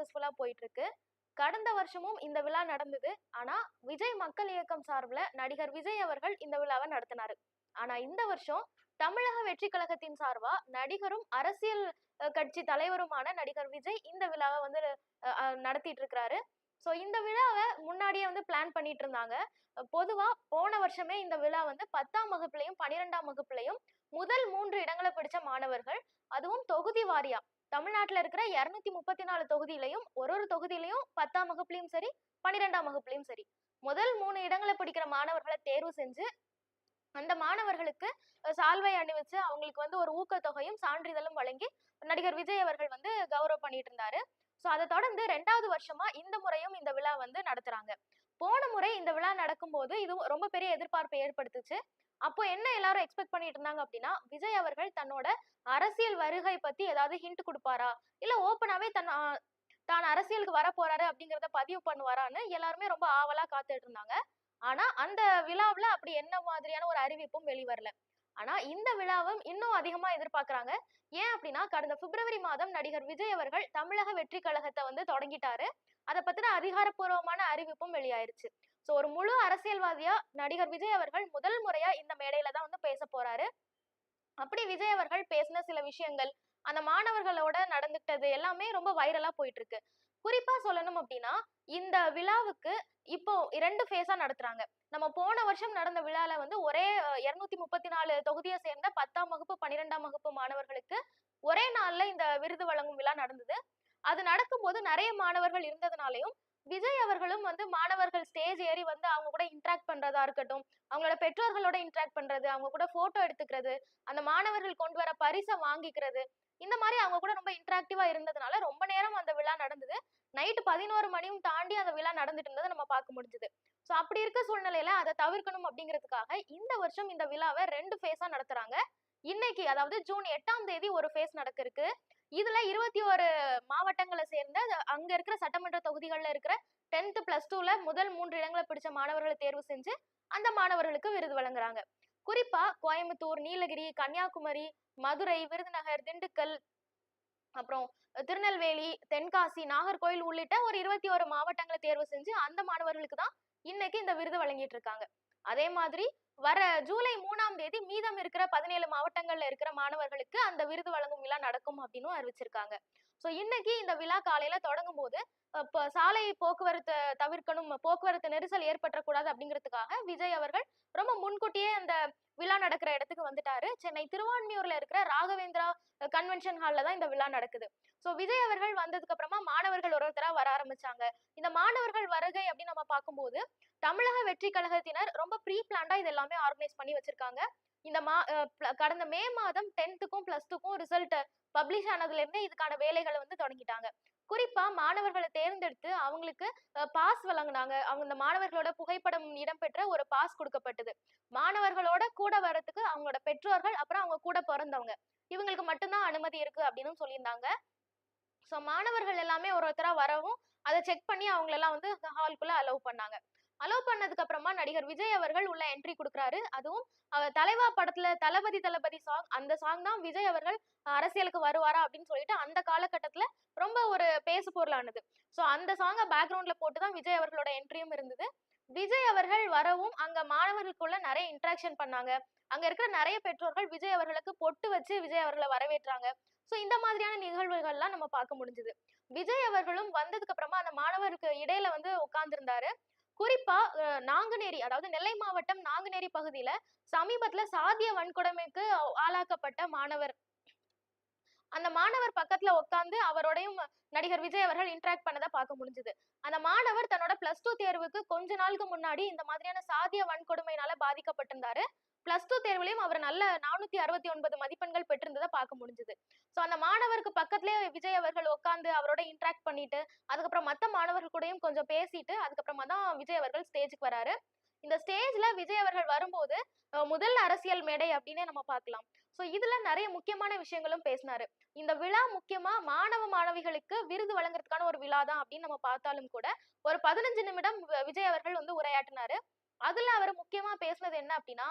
சக்ஸஸ்ஃபுல்லாக போயிட்டுருக்கு. கடந்த வருஷமும் இந்த விழா நடந்தது. ஆனால் விஜய் மக்கள் இயக்கம் சார்பில் நடிகர் விஜய் அவர்கள் இந்த விழாவை நடத்தினார். ஆனால் இந்த வருஷம் தமிழக வெற்றி கழகத்தின் சார்பா நடிகரும் அரசியல் கட்சி தலைவருமான நடிகர் விஜய் இந்த விழாவை வந்து நடத்திட்டு இருக்கிறாரு ஸோ இந்த விழாவை முன்னாடியே வந்து பிளான் பண்ணிட்டு இருந்தாங்க பொதுவாக போன வருஷமே இந்த விழா வந்து பத்தாம் வகுப்புலையும் பன்னிரெண்டாம் வகுப்புலையும் முதல் மூன்று இடங்களை பிடிச்ச மாணவர்கள். அதுவும் தொகுதி வாரியா? தமிழ்நாட்டில் இருக்கிற இரநூத்தி முப்பத்தி நாலு தொகுதியிலையும் ஒரு ஒரு தொகுதியிலையும் பத்தாம் வகுப்புலையும் சரி பன்னிரெண்டாம் வகுப்புலையும் சரி முதல் மூணு இடங்களை பிடிக்கிற மாணவர்களை தேர்வு செஞ்சு அந்த மாணவர்களுக்கு சால்வை அணிவிச்சு அவங்களுக்கு வந்து ஒரு ஊக்கத்தொகையும் சான்றிதழும் வழங்கி நடிகர் விஜய் அவர்கள் வந்து கௌரவம் பண்ணிட்டு இருந்தாரு ஸோ அதை தொடர்ந்து ரெண்டாவது வருஷமா இந்த முறையும் இந்த விழா வந்து நடத்துறாங்க. போன முறை இந்த விழா நடக்கும்போது இது ரொம்ப பெரிய எதிர்பார்ப்பை ஏற்படுத்துச்சு. அப்போ என்ன எல்லாரும் எக்ஸ்பெக்ட் பண்ணிட்டு இருந்தாங்க அப்படின்னா விஜய் அவர்கள் தன்னோட அரசியல் வருகை பத்தி ஏதாவது ஹிண்ட் கொடுப்பாரா? இல்ல ஓப்பனாவே தன் தான் அரசியலுக்கு வர போறாரு அப்படிங்கறத பதிவு பண்ணுவாரான்னு எல்லாருமே ரொம்ப ஆவலா காத்துட்டு இருந்தாங்க. ஆனா அந்த விழாவுல அப்படி என்ன மாதிரியான ஒரு அறிவிப்பும் வெளிவரல. ஆனா இந்த விழாவும் இன்னும் அதிகமா எதிர்பார்க்கறாங்க. ஏன் அப்படின்னா கடந்த பிப்ரவரி மாதம் நடிகர் விஜய் அவர்கள் தமிழக வெற்றி கழகத்தை வந்து தொடங்கிட்டாரு. அதை பத்தின அதிகாரப்பூர்வமான அறிவிப்பும் வெளியாயிருச்சு. ஸோ ஒரு முழு அரசியல்வாதியா நடிகர் விஜய் அவர்கள் முதல் முறையா இந்த மேடையில தான் வந்து பேச போறாரு. அப்படி விஜய் அவர்கள் பேசின சில விஷயங்கள் அந்த மாணவர்களோட நடந்துக்கிட்டது எல்லாமே ரொம்ப வைரலா போயிட்டு இருக்கு குறிப்பா சொல்லணும் அப்படின்னா இந்த விழாவுக்கு இப்போ இரண்டு ஃபேஸா நடத்துறாங்க. நம்ம போன வருஷம் நடந்த விழால வந்து ஒரே இருநூத்தி முப்பத்தி நாலு தொகுதியை சேர்ந்த பத்தாம் வகுப்பு பன்னிரெண்டாம் வகுப்பு மாணவர்களுக்கு ஒரே நாள்ல இந்த விருது வழங்கும் விழா நடந்தது. அது நடக்கும்போது நிறைய மாணவர்கள் இருந்ததுனாலையும் விஜய் அவர்களும் வந்து மாணவர்கள் ஸ்டேஜ் ஏறி வந்து அவங்க கூட இன்ட்ராக்ட் பண்றதா இருக்கட்டும் அவங்களோட பெற்றோர்களோட இன்ட்ராக்ட் பண்றது அவங்க கூட போட்டோ எடுத்துக்கிறது அந்த மாணவர்கள் கொண்டு வர பரிசை வாங்கிக்கிறது இந்த மாதிரி அவங்க கூட ரொம்ப இன்ட்ராக்டிவா இருந்ததுனால ரொம்ப நேரம் அந்த விழா நடந்தது. நைட்டு பதினோரு மணியும் தாண்டி அந்த விழா நடந்துட்டு இருந்ததை நம்ம பார்க்க முடிஞ்சது. ஸோ அப்படி இருக்க சூழ்நிலையில அதை தவிர்க்கணும் அப்படிங்கிறதுக்காக இந்த வருஷம் இந்த விழாவை ரெண்டு ஃபேஸா நடத்துறாங்க. இன்னைக்கு அதாவது ஜூன் எட்டாம் தேதி ஒரு ஃபேஸ் நடக்க இருக்கு இதுல இருபத்தி ஒரு மாவட்டங்களை சேர்ந்த அங்க இருக்கிற சட்டமன்ற தொகுதிகளில் இருக்கிற டென்த் பிளஸ் டூல முதல் மூன்று இடங்களை பிடிச்ச மாணவர்களை தேர்வு செஞ்சு அந்த மாணவர்களுக்கு விருது வழங்குறாங்க. குறிப்பா கோயம்புத்தூர் நீலகிரி கன்னியாகுமரி மதுரை விருதுநகர் திண்டுக்கல் அப்புறம் திருநெல்வேலி தென்காசி நாகர்கோயில் உள்ளிட்ட ஒரு இருபத்தி ஒரு மாவட்டங்களை தேர்வு செஞ்சு அந்த மாணவர்களுக்கு தான் இன்னைக்கு இந்த விருது வழங்கிட்டு இருக்காங்க. அதே மாதிரி வர ஜூலை மூணாம் தேதி மீதம் இருக்கிற பதினேழு மாவட்டங்கள்ல இருக்கிற மாணவர்களுக்கு அந்த விருது வழங்கும் விழா நடக்கும் அப்படின்னு அறிவிச்சிருக்காங்க. ஸோ இன்னைக்கு இந்த விழா காலையில தொடங்கும் போது இப்போ சாலை போக்குவரத்தை தவிர்க்கணும் போக்குவரத்து நெரிசல் ஏற்பட்டக்கூடாது அப்படிங்கிறதுக்காக விஜய் அவர்கள் ரொம்ப முன்கூட்டியே அந்த விழா நடக்கிற இடத்துக்கு வந்துட்டாரு. சென்னை திருவான்மியூர்ல இருக்கிற ராகவேந்திரா கன்வென்ஷன் ஹால்ல தான் இந்த விழா நடக்குது. ஸோ விஜய் அவர்கள் வந்ததுக்கு அப்புறமா மாணவர்கள் ஒரு ஒருத்தரா வர ஆரம்பிச்சாங்க. இந்த மாணவர்கள் வருகை அப்படின்னு நம்ம பார்க்கும்போது தமிழக வெற்றி கழகத்தினர் ரொம்ப ப்ரீ பிளான்டா இது எல்லாமே ஆர்கனைஸ் பண்ணி வச்சிருக்காங்க. இந்த மா கடந்த மே மாதம் டென்த்துக்கும் பிளஸ் டூக்கும் ரிசல்ட் பப்ளிஷ் ஆனதுல இருந்தே இதுக்கான வேலைகளை வந்து தொடங்கிட்டாங்க. குறிப்பா மாணவர்களை தேர்ந்தெடுத்து அவங்களுக்கு பாஸ் வழங்குனாங்க. அவங்க இந்த மாணவர்களோட புகைப்படம் இடம்பெற்ற ஒரு பாஸ் கொடுக்கப்பட்டது. மாணவர்களோட கூட வரத்துக்கு அவங்களோட பெற்றோர்கள் அப்புறம் அவங்க கூட பிறந்தவங்க. இவங்களுக்கு மட்டும்தான் அனுமதி இருக்கு அப்படின்னு சொல்லியிருந்தாங்க. ஸோ மாணவர்கள் எல்லாமே ஒரு ஒருத்தரா வரவும் அதை செக் பண்ணி அவங்களெல்லாம் வந்து ஹால்குள்ள அலோவ் பண்ணாங்க. அலோவ் பண்ணதுக்கு அப்புறமா நடிகர் விஜய் அவர்கள் உள்ள என்ட்ரி கொடுக்குறாரு. அதுவும் அவர் தலைவா படத்துல தளபதி தளபதி சாங் அந்த சாங் தான் விஜய் அவர்கள் அரசியலுக்கு வருவாரா அப்படின்னு சொல்லிட்டு அந்த காலகட்டத்துல ரொம்ப ஒரு பேசு பொருளானது. ஸோ அந்த சாங்கை பேக்ரவுண்ட்ல போட்டு தான் விஜய் அவர்களோட என்ட்ரியும் இருந்தது. விஜய் அவர்கள் வரவும் அங்க மாணவர்களுக்குள்ள நிறைய இன்ட்ராக்ஷன் பண்ணாங்க. அங்க இருக்கிற நிறைய பெற்றோர்கள் விஜய் அவர்களுக்கு பொட்டு வச்சு விஜய் அவர்களை வரவேற்றாங்க. ஸோ இந்த மாதிரியான நிகழ்வுகள்லாம் நம்ம பார்க்க முடிஞ்சது. விஜய் அவர்களும் வந்ததுக்கு அப்புறமா அந்த மாணவருக்கு இடையில வந்து உட்கார்ந்திருந்தாரு. குறிப்பா நாங்குநேரி அதாவது நெல்லை மாவட்டம் நாங்குநேரி பகுதியில சமீபத்துல சாதிய வன்கொடுமைக்கு ஆளாக்கப்பட்ட மாணவர். அந்த மாணவர் பக்கத்துல உட்காந்து அவரோடையும் நடிகர் விஜய் அவர்கள் இன்டராக்ட் பண்ணதை பார்க்க முடிஞ்சது. அந்த மாணவர் தன்னோட பிளஸ் டூ தேர்வுக்கு கொஞ்ச நாளுக்கு முன்னாடி இந்த மாதிரியான சாதிய வன்கொடுமையினால பாதிக்கப்பட்டிருந்தாரு. பிளஸ் டூ தேர்வுலயும் அவர் நல்ல நானூத்தி அறுபத்தி ஒன்பது மதிப்பெண்கள் பெற்றிருந்ததை பார்க்க முடிஞ்சது. ஸோ அந்த மாணவருக்கு பக்கத்துலயே விஜய் அவர்கள் உட்காந்து அவரோட இன்ட்ராக்ட் பண்ணிட்டு அதுக்கப்புறம் மற்ற மாணவர்கள் கூடயும் கொஞ்சம் பேசிட்டு அதுக்கப்புறமா தான் விஜய் அவர்கள் ஸ்டேஜுக்கு வராரு. இந்த ஸ்டேஜ்ல விஜய் அவர்கள் வரும்போது முதல் அரசியல் மேடை அப்படின்னே நம்ம பார்க்கலாம். ஸோ இதுல நிறைய முக்கியமான விஷயங்களும் பேசினாரு. இந்த விழா முக்கியமா மாணவ மாணவிகளுக்கு விருது வழங்குறதுக்கான ஒரு விழா தான் அப்படின்னு நம்ம பார்த்தாலும் கூட ஒரு பதினஞ்சு நிமிடம் விஜய் அவர்கள் வந்து உரையாற்றினாரு. அதுல அவர் முக்கியமா பேசினது என்ன அப்படின்னா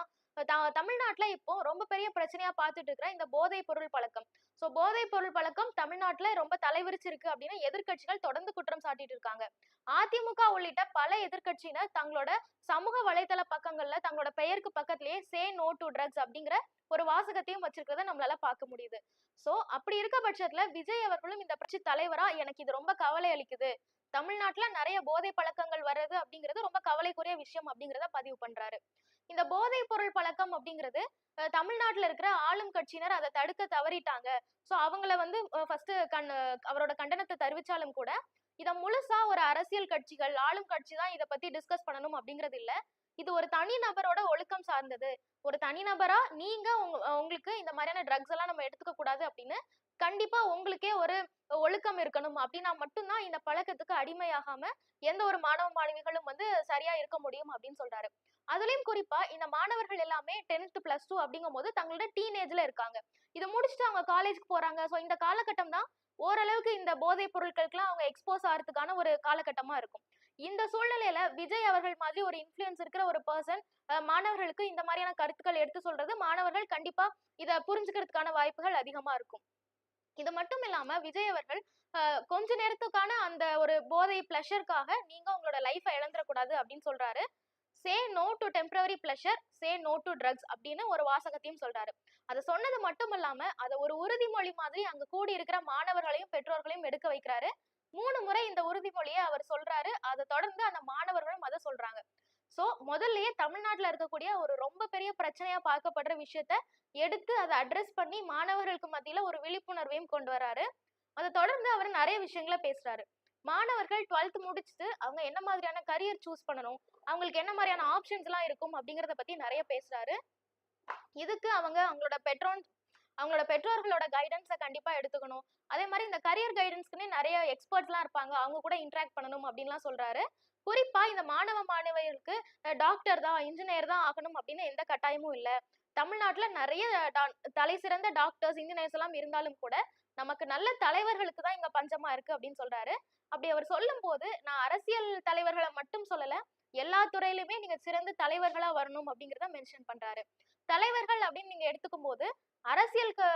தமிழ்நாட்டுல இப்போ ரொம்ப பெரிய பிரச்சனையா பார்த்துட்டு இருக்கிற இந்த போதைப் பொருள் பழக்கம். ஸோ போதைப் பொருள் பழக்கம் தமிழ்நாட்டுல ரொம்ப தலைவிரிச்சிருக்கு அப்படின்னு எதிர்கட்சிகள் தொடர்ந்து குற்றம் சாட்டிட்டு இருக்காங்க அதிமுக உள்ளிட்ட பல எதிர்க்கட்சியினர் தங்களோட சமூக வலைதள பக்கங்கள்ல தங்களோட பெயருக்கு பக்கத்திலேயே சே நோ டு ட்ரக்ஸ் அப்படிங்கிற ஒரு வாசகத்தையும் வச்சிருக்கிறத நம்மளால பார்க்க முடியுது. சோ அப்படி இருக்க பட்சத்துல விஜய் அவர்களும் இந்த கட்சி தலைவரா? எனக்கு இது ரொம்ப கவலை அளிக்குது. தமிழ்நாட்டுல நிறைய போதை பழக்கங்கள் வர்றது அப்படிங்கிறது ரொம்ப கவலைக்குரிய விஷயம் அப்படிங்கிறத பதிவு பண்றாரு. இந்த போதைப் பொருள் பழக்கம் அப்படிங்கிறது அஹ், தமிழ்நாட்டுல இருக்கிற ஆளும் கட்சியினர் அதை தடுக்க தவறிட்டாங்க. சோ அவங்கள வந்து ஃபர்ஸ்ட் கண் அவரோட கண்டனத்தை தெரிவிச்சாலும் கூட இத முழுசா ஒரு அரசியல் கட்சிகள் ஆளும் கட்சி தான் இத பத்தி டிஸ்கஸ் பண்ணணும் அப்படிங்கிறது இல்ல. இது ஒரு தனி நபரோட ஒழுக்கம் சார்ந்தது. ஒரு தனிநபரா நீங்க உங்களுக்கு இந்த மாதிரியான ட்ரக்ஸ் எல்லாம் நம்ம எடுத்துக்க கூடாது அப்படின்னு கண்டிப்பா உங்களுக்கே ஒரு ஒழுக்கம் இருக்கணும். அப்படின்னா மட்டும்தான் இந்த பழக்கத்துக்கு அடிமையாகாம எந்த ஒரு மாணவ மாணவிகளும் வந்து சரியா இருக்க முடியும் அப்படின்னு சொல்றாரு. அதுலயும் குறிப்பா இந்த மாணவர்கள் எல்லாமே டென்த் பிளஸ் டூ அப்படிங்கும் போது தங்களோட டீனேஜ்ல இருக்காங்க. இதை முடிச்சுட்டு அவங்க காலேஜ்க்கு போறாங்க. ஸோ இந்த காலகட்டம் தான் ஓரளவுக்கு இந்த போதைப் பொருட்களுக்குலாம் அவங்க எக்ஸ்போஸ் ஆகிறதுக்கான ஒரு காலகட்டமா இருக்கும். இந்த சூழ்நிலையில விஜய் அவர்கள் மாதிரி ஒரு இன்ஃப்ளூயன்ஸ் இருக்கிற ஒரு பர்சன் மாணவர்களுக்கு இந்த மாதிரியான கருத்துக்கள் எடுத்து சொல்றது மாணவர்கள் கண்டிப்பா இதை புரிஞ்சுக்கிறதுக்கான வாய்ப்புகள் அதிகமா இருக்கும். இது மட்டும் இல்லாம விஜய் அவர்கள் கொஞ்ச நேரத்துக்கான அந்த ஒரு போதை பிளஷருக்காக நீங்க உங்களோட லைஃபை இழந்துடக்கூடாது அப்படின்னு சொல்றாரு. Say no to temporary pleasure say no to drugs அப்படின்னு ஒரு வாசகத்தையும் சொல்றாரு. அதை சொன்னது மட்டும் இல்லாம அதை ஒரு உறுதிமொழி மாதிரி அங்க கூடி இருக்கிற மாணவர்களையும் பெற்றோர்களையும் எடுக்க வைக்கிறாரு. மூணு முறை இந்த உறுதிமொழியை அவர் சொல்றாரு. அதை தொடர்ந்து அந்த மாணவர்களும் அதை சொல்றாங்க. ஸோ முதல்லயே தமிழ்நாட்டில் இருக்கக்கூடிய ஒரு ரொம்ப பெரிய பிரச்சனையா பார்க்கப்படுற விஷயத்த எடுத்து அதை அட்ரஸ் பண்ணி மாணவர்களுக்கு மத்தியில ஒரு விழிப்புணர்வையும் கொண்டு வராரு. அதை தொடர்ந்து அவர் நிறைய விஷயங்களை பேசுறாரு. மாணவர்கள் டுவெல்த் முடிச்சுட்டு அவங்க என்ன மாதிரியான கரியர் சூஸ் பண்ணணும் அவங்களுக்கு என்ன மாதிரியான ஆப்ஷன்ஸ் எல்லாம் இருக்கும் அப்படிங்கிறத பத்தி நிறைய பேசுறாரு. இதுக்கு அவங்க அவங்களோட பெட்ரோன் அவங்களோட பெற்றோர்களோட கைடன்ஸை கண்டிப்பா எடுத்துக்கணும். அதே மாதிரி இந்த கரியர் கைடன்ஸ்க்குன்னே நிறைய எக்ஸ்பர்ட்ஸ்லாம் இருப்பாங்க. அவங்க கூட இன்ட்ராக்ட் பண்ணணும் அப்படின்லாம் சொல்றாரு. குறிப்பா இந்த மாணவ மாணவிகளுக்கு டாக்டர் தான் இன்ஜினியர் தான் ஆகணும் அப்படின்னு எந்த கட்டாயமும் இல்லை. தமிழ்நாட்டுல நிறைய தலை சிறந்த டாக்டர்ஸ் இன்ஜினியர்ஸ் எல்லாம் இருந்தாலும் கூட நமக்கு நல்ல தலைவர்களுக்கு தான் இங்க பஞ்சமா இருக்கு அப்படின்னு சொல்றாரு. அப்படி அவர் சொல்லும் போது நான் அரசியல் தலைவர்களை மட்டும் சொல்லல எல்லா துறையிலுமே நீங்க சிறந்த தலைவர்களா வரணும் அப்படிங்கறத மென்ஷன் பண்றாரு. தலைவர்கள் அப்படின்னு நீங்க எடுத்துக்கும் போது அரசியலுக்கு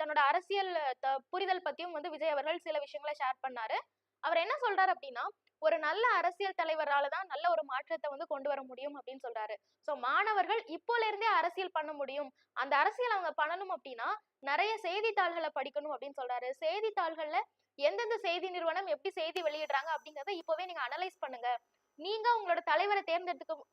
தன்னோட அரசியல் த- புரிதல் பத்தியும் வந்து விஜய் அவர்கள் சில விஷயங்களை ஷேர் பண்ணாரு. அவர் என்ன சொல்றாரு அப்படின்னா ஒரு நல்ல அரசியல் தலைவரால தான் நல்ல ஒரு மாற்றத்தை வந்து கொண்டு வர முடியும் அப்படின்னு சொல்றாரு. சோ மாணவர்கள் இப்போல இருந்தே அரசியல் பண்ண முடியும். அந்த அரசியல் அவங்க பண்ணணும் அப்படின்னா நிறைய செய்தித்தாள்களை படிக்கணும் அப்படின்னு சொல்றாரு. செய்தித்தாள்கள்ல எந்தெந்த செய்தி நிறுவனம் எப்படி செய்தி வெளியிடுறாங்க அப்படிங்கறத இப்பவே நீங்க அனலைஸ் பண்ணுங்க. நீங்க உங்களோட தலைவரை தேர்ந்தெடுத்துக்க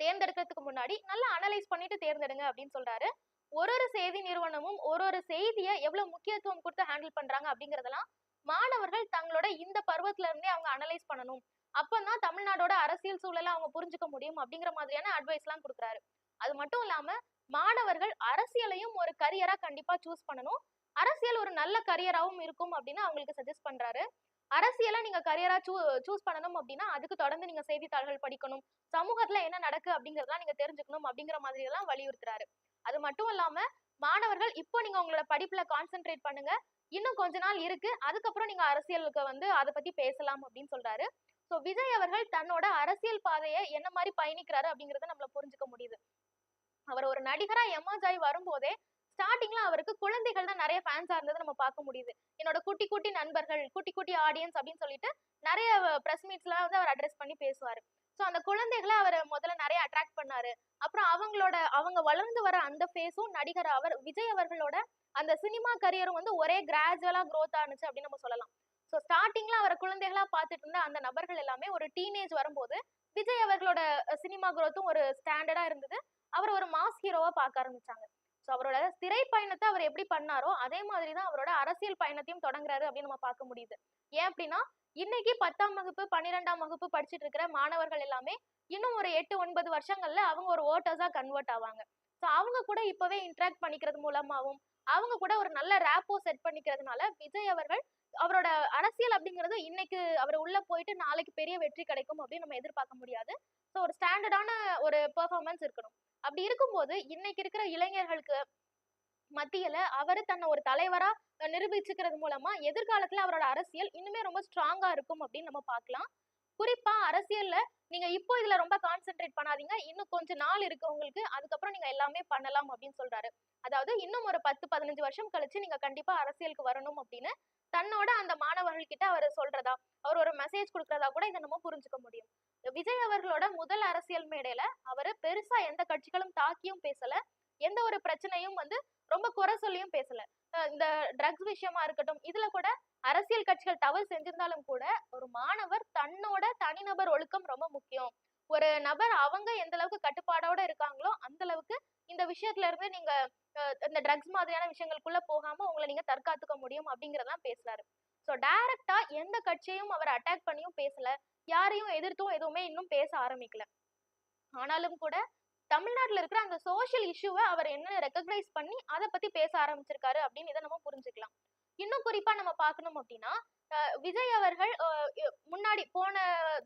தேர்ந்தெடுக்கிறதுக்கு முன்னாடி நல்லா அனலைஸ் பண்ணிட்டு தேர்ந்தெடுங்க அப்படின்னு சொல்றாரு. ஒரு ஒரு செய்தி நிறுவனமும் ஒரு ஒரு செய்தியை எவ்வளவு முக்கியத்துவம் கொடுத்து ஹேண்டில் பண்றாங்க அப்படிங்கறதெல்லாம் மாணவர்கள் தங்களோட இந்த பருவத்துல இருந்தே அவங்க அனலைஸ் பண்ணணும். அப்பதான் தமிழ்நாடோட அரசியல் சூழலை அவங்க புரிஞ்சுக்க முடியும் அப்படிங்கிற மாதிரியான அட்வைஸ் எல்லாம் கொடுக்குறாரு. அது மட்டும் இல்லாம மாணவர்கள் அரசியலையும் ஒரு கரியரா கண்டிப்பா சூஸ் பண்ணணும். அரசியல் ஒரு நல்ல கரியராவும் இருக்கும் அப்படின்னு அவங்களுக்கு சஜஸ்ட் பண்றாரு. அரசியலை நீங்க கரியரா சூ சூஸ் பண்ணணும் அப்படின்னா அதுக்கு தொடர்ந்து நீங்க செய்தித்தாள்கள் படிக்கணும். சமூகத்துல என்ன நடக்கு அப்படிங்கறதெல்லாம் நீங்க தெரிஞ்சுக்கணும் அப்படிங்கிற மாதிரி எல்லாம் வலியுறுத்துறாரு. அது மட்டும் இல்லாம மாணவர்கள் இப்போ நீங்க உங்களோட படிப்புல கான்சென்ட்ரேட் பண்ணுங்க. இன்னும் கொஞ்ச நாள் இருக்கு. அதுக்கப்புறம் நீங்க அரசியலுக்கு வந்து அதை பத்தி பேசலாம் அப்படின்னு சொல்றாரு. ஸோ விஜய் அவர்கள் தன்னோட அரசியல் பாதையை என்ன மாதிரி பயணிக்கிறாரு அப்படிங்கறத நம்மள புரிஞ்சுக்க முடியுது. அவர் ஒரு நடிகரா எமர்ஜ் ஆகி வரும்போதே ஸ்டார்டிங்ல அவருக்கு குழந்தைகள் தான் நிறைய ஃபேன்ஸா இருந்ததை நம்ம பார்க்க முடியுது. என்னோட குட்டி குட்டி நண்பர்கள் குட்டி குட்டி ஆடியன்ஸ் அப்படின்னு சொல்லிட்டு நிறைய பிரஸ் மீட்ஸ்லாம் வந்து அவர் அட்ரஸ் பண்ணி பேசுவாரு. ஸோ அந்த குழந்தைகளை அவர் முதல்ல நிறைய அட்ராக்ட் பண்ணாரு. அப்புறம் அவங்களோட அவங்க வளர்ந்து வர அந்த ஃபேஸும் நடிகர் அவர் விஜய் அவர்களோட அந்த சினிமா கரியரும் வந்து ஒரே கிராஜுவலா க்ரோத் ஆனுச்சு அப்படின்னு நம்ம சொல்லலாம். ஸோ ஸ்டார்டிங்ல அவரை குழந்தைகளா பார்த்துட்டு இருந்த அந்த நபர்கள் எல்லாமே ஒரு டீனேஜ் வரும்போது விஜய் அவர்களோட சினிமா குரோத்தும் ஒரு ஸ்டாண்டர்டா இருந்தது. அவர் ஒரு மாஸ் ஹீரோவா பார்க்க ஆரம்பிச்சாங்க. ஸோ அவரோட திரை பயணத்தை அவர் எப்படி பண்ணாரோ அதே மாதிரி தான் அவரோட அரசியல் பயணத்தையும் தொடங்குறாரு அப்படின்னு நம்ம பார்க்க முடியுது. ஏன் அப்படின்னா இன்னைக்கு பத்தாம் வகுப்பு பன்னிரெண்டாம் வகுப்பு படிச்சுட்டு இருக்கிற மாணவர்கள் எல்லாமே இன்னும் ஒரு எட்டு ஒன்பது வருஷங்கள்ல அவங்க ஒரு ஓட்டர்ஸா கன்வெர்ட் ஆவாங்க. ஸோ அவங்க கூட இப்பவே இன்ட்ராக்ட் பண்ணிக்கிறது மூலமாவும் அவங்க கூட ஒரு நல்ல ரேப்போ செட் பண்ணிக்கிறதுனால விஜய் அவர்கள் அவரோட அரசியல் அப்படிங்கிறது இன்னைக்கு அவர் உள்ள போயிட்டு நாளைக்கு பெரிய வெற்றி கிடைக்கும் அப்படின்னு நம்ம எதிர்பார்க்க முடியாது. ஸோ ஒரு ஸ்டாண்டர்டான ஒரு பெர்ஃபார்மன்ஸ் இருக்கணும். அப்படி இருக்கும்போது இன்னைக்கு இருக்கிற இளைஞர்களுக்கு மத்தியில அவரு தன்னை ஒரு தலைவரா நிரூபிச்சுக்கிறது மூலமா எதிர்காலத்துல அவரோட அரசியல் இன்னுமே ரொம்ப ஸ்ட்ராங்கா இருக்கும் அப்படின்னு நம்ம பார்க்கலாம். குறிப்பா அரசியல்ல நீங்க இப்போ இதுல ரொம்ப கான்சென்ட்ரேட் பண்ணாதீங்க. இன்னும் கொஞ்ச நாள் இருக்கு உங்களுக்கு. அதுக்கப்புறம் நீங்க எல்லாமே பண்ணலாம் அப்படின்னு சொல்றாரு. அதாவது இன்னும் ஒரு பத்து பதினஞ்சு வருஷம் கழிச்சு நீங்க கண்டிப்பா அரசியலுக்கு வரணும் அப்படின்னு தன்னோட அந்த மாணவர்கள் கிட்ட அவர் சொல்றதா அவர் ஒரு மெசேஜ் கொடுக்கறதா கூட இதை நம்ம புரிஞ்சுக்க முடியும். விஜய் அவர்களோட முதல் அரசியல் மேடையில அவரு பெருசா எந்த கட்சிகளும் தாக்கியும் பேசல. எந்த ஒரு பிரச்சனையும் வந்து ரொம்ப குறை சொல்லியும் பேசல. இந்த ட்ரக்ஸ் விஷயமா இருக்கட்டும் இதுல கூட அரசியல் கட்சிகள் தவறு செஞ்சிருந்தாலும் கூட ஒரு மாணவர் தன்னோட தனிநபர் ஒழுக்கம் ரொம்ப முக்கியம். ஒரு நபர் அவங்க எந்த அளவுக்கு கட்டுப்பாடோட இருக்காங்களோ அந்த அளவுக்கு இந்த விஷயத்துல இருந்து நீங்க இந்த ட்ரக்ஸ் மாதிரியான விஷயங்களுக்குள்ள போகாம உங்களை நீங்க தற்காத்துக்க முடியும் அப்படிங்கறதெல்லாம் பேசுறாரு. ஸோ டைரக்டா எந்த கட்சியையும் அவர் அட்டாக் பண்ணியும் பேசல. யாரையும் எதிர்த்தும் எதுவுமே இன்னும் பேச ஆரம்பிக்கல. ஆனாலும் கூட தமிழ்நாட்டுல இருக்கிற அந்த சோஷியல் இஷ்யூவை அவர் என்ன ரெக்கக்னைஸ் பண்ணி அதை பத்தி பேச ஆரம்பிச்சிருக்காரு அப்படின்னு இதை நம்ம புரிஞ்சுக்கலாம். இன்னும் குறிப்பா நம்ம பார்க்கணும் அப்படின்னா விஜய் அவர்கள் முன்னாடி போன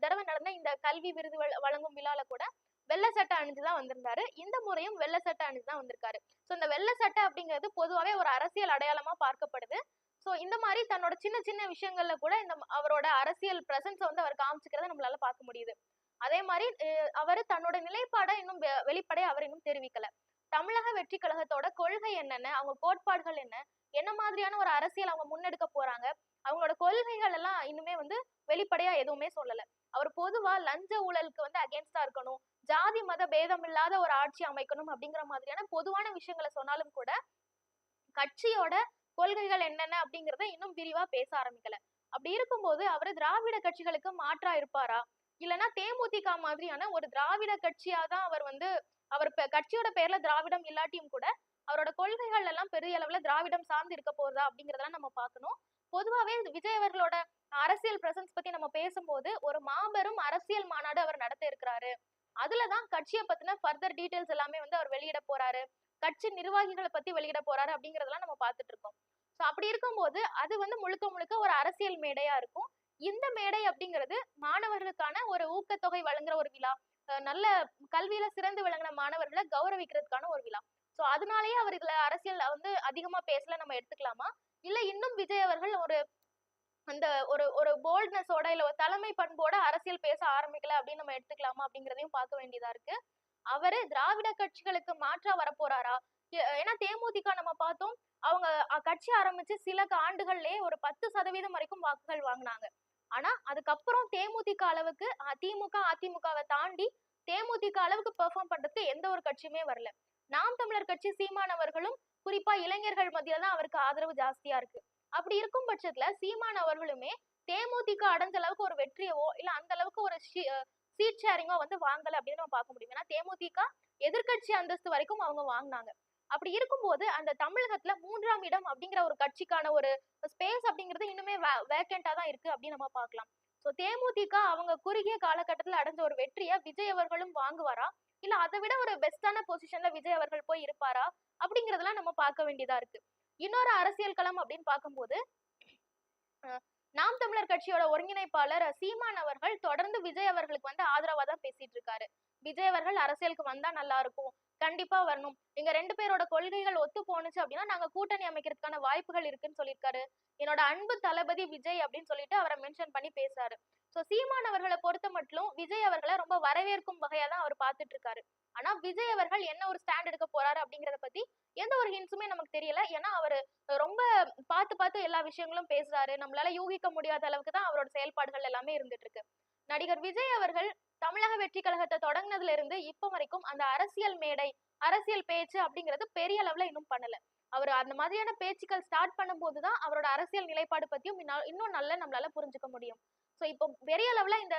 தடவை நடந்த இந்த கல்வி விருது வழங்கும் விழால கூட வெள்ளை சட்டை அணிஞ்சுதான் வந்திருந்தாரு. இந்த முறையும் வெள்ளை சட்டை அணிஞ்சுதான் வந்திருக்காரு. ஸோ இந்த வெள்ளை சட்டை அப்படிங்கிறது பொதுவாகவே ஒரு அரசியல் அடையாளமா பார்க்கப்படுது. ஸோ இந்த மாதிரி தன்னோட சின்ன சின்ன விஷயங்கள்ல கூட இந்த அவரோட அரசியல் பிரசன்ஸை வந்து அவர் காமிச்சுக்கிறத நம்மளால பார்க்க முடியுது. அதே மாதிரி அவர் தன்னோட நிலைப்பாடை இன்னும் வெளிப்படைய அவர் இன்னும் தெரிவிக்கல. தமிழக வெற்றி கழகத்தோட கொள்கை என்னென்ன அவங்க கோட்பாடுகள் என்ன என்ன மாதிரியான ஒரு அரசியல் அவங்க முன்னெடுக்க போறாங்க அவங்களோட கொள்கைகள் எல்லாம் இன்னுமே வந்து வெளிப்படையா எதுவுமே சொல்லல. அவர் பொதுவா லஞ்ச ஊழலுக்கு வந்து அகேன்ஸ்டா இருக்கணும் ஜாதி மத பேதம் இல்லாத ஒரு ஆட்சி அமைக்கணும் அப்படிங்கிற மாதிரியான பொதுவான விஷயங்களை சொன்னாலும் கூட கட்சியோட கொள்கைகள் என்னென்ன அப்படிங்கறத இன்னும் விரிவா பேச ஆரம்பிக்கல. அப்படி இருக்கும்போது அவர் திராவிட கட்சிகளுக்கு மாற்றா இருப்பாரா? இல்லைன்னா தேமுதிக மாதிரியான ஒரு திராவிட கட்சியா தான் அவர் வந்து அவர் கட்சியோட பேர்ல திராவிடம் இல்லாட்டியும் கூட அவரோட கொள்கைகள் எல்லாம் பெரிய அளவுல திராவிடம் சார்ந்து இருக்க போறதா அப்படிங்கறதெல்லாம் நம்ம பார்க்கணும். பொதுவாவே விஜய் அவர்களோட அரசியல் பிரசன்ஸ் பத்தி நம்ம பேசும்போது ஒரு மாபெரும் அரசியல் மாநாடு அவர் நடத்த இருக்கிறாரு. அதுலதான் கட்சியை பத்தின ஃபர்தர் டீடைல்ஸ் எல்லாமே வந்து அவர் வெளியிட போறாரு. கட்சி நிர்வாகிகளை பத்தி வெளியிட போறாரு அப்படிங்கறதெல்லாம் நம்ம பார்த்துட்டு இருக்கோம். ஸோ அப்படி இருக்கும்போது அது வந்து முழுக்க முழுக்க ஒரு அரசியல் மேடையா இருக்கும். இந்த மேடை அப்படிங்கிறது மாணவர்களுக்கான ஒரு ஊக்கத்தொகை வழங்குற ஒரு விழா. அஹ் நல்ல கல்வியில சிறந்து விளங்கின மாணவர்களை கௌரவிக்கிறதுக்கான ஒரு விழா. சோ அதனாலயே அவர் இதுல அரசியல் வந்து அதிகமா பேசல நம்ம எடுத்துக்கலாமா? இல்ல இன்னும் விஜய் அவர்கள் ஒரு அந்த ஒரு ஒரு போல்ட்னஸோட இல்ல ஒரு தலைமை பண்போட அரசியல் பேச ஆரம்பிக்கல அப்படின்னு நம்ம எடுத்துக்கலாமா அப்படிங்கறதையும் பார்க்க வேண்டியதா இருக்கு. அவரு திராவிட கட்சிகளுக்கு மாற்றா வரப்போறாரா? ஏன்னா தேமுதிக நம்ம பார்த்தோம் அவங்க கட்சி ஆரம்பிச்சு சில ஆண்டுகள்லயே ஒரு பத்து சதவீதம் வரைக்கும் வாக்குகள் வாங்கினாங்க. ஆனா அதுக்கப்புறம் தேமுதிக அளவுக்கு திமுக அதிமுகவை தாண்டி தேமுதிக அளவுக்கு பெர்ஃபார்ம் பண்றதுக்கு எந்த ஒரு கட்சியுமே வரல. நாம் தமிழர் கட்சி சீமான் அவர்களும் குறிப்பா இளைஞர்கள் மத்தியில தான் அவருக்கு ஆதரவு ஜாஸ்தியா இருக்கு. அப்படி இருக்கும் பட்சத்துல சீமான் அவர்களுமே தேமுதிக அடைஞ்ச அளவுக்கு ஒரு வெற்றியவோ இல்ல அந்த அளவுக்கு ஒரு சீட் ஷேரிங்கோ வந்து வாங்கல அப்படின்னு நம்ம பார்க்க முடியும். ஏன்னா தேமுதிக எதிர்கட்சி அந்தஸ்து வரைக்கும் அவங்க வாங்கினாங்க. அப்படி இருக்கும்போது அந்த தமிழகத்துல மூன்றாம் இடம் அப்படிங்கிற ஒரு கட்சிக்கான ஒரு ஸ்பேஸ் அப்படிங்கிறது இன்னுமே வேக்கண்டா தான் இருக்கு அப்படின்னு நம்ம பார்க்கலாம். ஸோ தேமுதிக அவங்க குறுகிய காலகட்டத்துல அடைஞ்ச ஒரு வெற்றியை விஜய் அவர்களும் வாங்குவாரா? இல்ல அதை விட ஒரு பெஸ்டான பொசிஷன்ல விஜய் அவர்கள் போய் இருப்பாரா? அப்படிங்கறதெல்லாம் நம்ம பார்க்க வேண்டியதா இருக்கு. இன்னொரு அரசியல் களம் அப்படின்னு பார்க்கும்போது நாம் தமிழர் கட்சியோட ஒருங்கிணைப்பாளர் சீமான் அவர்கள் தொடர்ந்து விஜய் அவர்களுக்கு வந்து ஆதரவா தான் பேசிட்டு இருக்காரு. விஜய் அவர்கள் அரசியலுக்கு வந்தா நல்லா இருக்கும். கண்டிப்பா வரணும். எங்க ரெண்டு பேரோட கொள்கைகள் ஒத்து போனுச்சு அப்படின்னா நாங்க கூட்டணி அமைக்கிறதுக்கான வாய்ப்புகள் இருக்குன்னு சொல்லியிருக்காரு. என்னோட அன்பு தளபதி விஜய் அப்படின்னு சொல்லிட்டு அவரை மென்ஷன் பண்ணி பேசுறாரு. சோ சீமான் அவர்களை பொறுத்த மட்டும் விஜய் அவர்களை ரொம்ப வரவேற்கும் வகையா தான் அவர் பாத்துட்டு இருக்காரு ஆனா விஜய் அவர்கள் என்ன ஒரு ஸ்டாண்ட் எடுக்க போறாரு அப்படிங்கறத பத்தி எந்த ஒரு ஹிண்ட்ஸுமே நமக்கு தெரியல. ஏன்னா அவரு ரொம்ப பார்த்து பார்த்து எல்லா விஷயங்களும் பேசுறாரு. நம்மளால யூகிக்க முடியாத அளவுக்கு தான் அவரோட செயல்பாடுகள் எல்லாமே இருந்துட்டு இருக்கு நடிகர் விஜய் அவர்கள் தமிழக வெற்றி கழகத்தை தொடங்கினதுல இருந்து இப்ப வரைக்கும் அந்த அரசியல் மேடை அரசியல் பேச்சு அப்படிங்கிறது பெரிய அளவுல இன்னும் பண்ணல. அவர் அந்த மாதிரியான பேச்சுக்கள் ஸ்டார்ட் பண்ணும்போது தான் அவரோட அரசியல் நிலைப்பாடு பத்தியும் இன்னும் நல்லா நல்ல நம்மளால புரிஞ்சுக்க முடியும். ஸோ இப்போ பெரிய அளவுல இந்த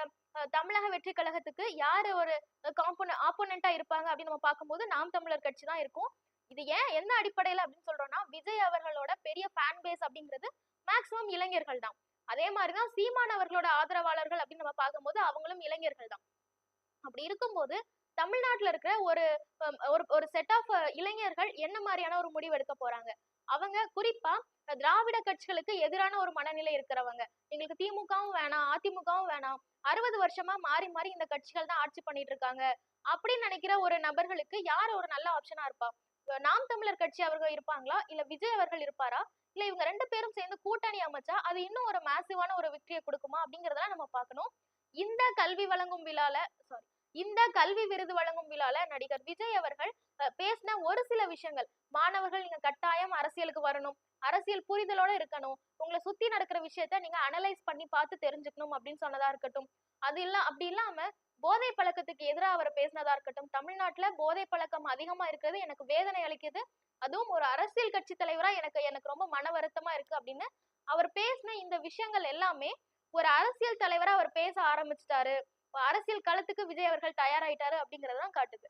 தமிழக வெற்றி கழகத்துக்கு யாரு ஒரு காம்போன ஆப்போனண்டா இருப்பாங்க அப்படின்னு நம்ம பார்க்கும்போது நாம் தமிழர் கட்சி தான் இருக்கும். இது ஏன் என்ன அடிப்படையில அப்படின்னு சொல்றோம்னா விஜய் அவர்களோட பெரிய ஃபேன் பேஸ் அப்படிங்கிறது மேக்சிமம் இளைஞர்கள் தான். அதே மாதிரிதான் சீமான் அவர்களோட ஆதரவாளர்கள் அப்படின்னு நம்ம பார்க்கும்போது அவங்களும் இளைஞர்கள் தான். அப்படி இருக்கும்போது தமிழ்நாட்டுல இருக்கிற ஒரு ஒரு ஒரு செட் ஆஃப் இளைஞர்கள் என்ன மாதிரியான ஒரு முடிவு எடுக்க போறாங்க? அவங்க குறிப்பா திராவிட கட்சிகளுக்கு எதிரான ஒரு மனநிலை இருக்கிறவங்க. எங்களுக்கு திமுகவும் வேணாம் அதிமுகவும் வேணாம். அறுபது வருஷமா மாறி மாறி இந்த கட்சிகள் தான் ஆட்சி பண்ணிட்டு இருக்காங்க. அப்படின்னு நினைக்கிற ஒரு நபர்களுக்கு யார் ஒரு நல்ல ஆப்ஷனா இருப்பா? நாம் தமிழர் கட்சி அவர்கள் இருப்பாங்களா? இல்ல விஜய் அவர்கள் இருப்பாரா? இல்ல இவங்க ரெண்டு பேரும் சேர்ந்து கூட்டணி அமைச்சா அது இன்னும் ஒரு மேசிவான ஒரு வெற்றியை கொடுக்குமா? அப்படிங்கறதெல்லாம் நம்ம பார்க்கணும். இந்த கல்வி வழங்கும் விழால சாரி இந்த கல்வி விருது வழங்கும் விழால நடிகர் விஜய் அவர்கள் பேசின ஒரு சில விஷயங்கள். மாணவர்கள் நீங்க கட்டாயம் அரசியலுக்கு வரணும். அரசியல் புரிதலோட இருக்கணும். உங்களை சுத்தி நடக்கிற விஷயத்த நீங்க அனலைஸ் பண்ணி பார்த்து தெரிஞ்சுக்கணும் அப்படின்னு சொன்னதா இருக்கட்டும். அது இல்ல அப்படி இல்லாம போதை பழக்கத்துக்கு எதிராக அவர் பேசினதா இருக்கட்டும் தமிழ்நாட்டுல போதை பழக்கம் அதிகமா இருக்கிறது எனக்கு வேதனை அளிக்குது. அதுவும் ஒரு அரசியல் கட்சி தலைவரா எனக்கு எனக்கு ரொம்ப மன வருத்தமா இருக்கு அப்படின்னு அவர் பேசின இந்த விஷயங்கள் எல்லாமே ஒரு அரசியல் தலைவரா அவர் பேச ஆரம்பிச்சிட்டாரு. அரசியல் களத்துக்கு விஜய் அவர்கள் தயாராயிட்டாரு அப்படிங்கறதான் காட்டுது.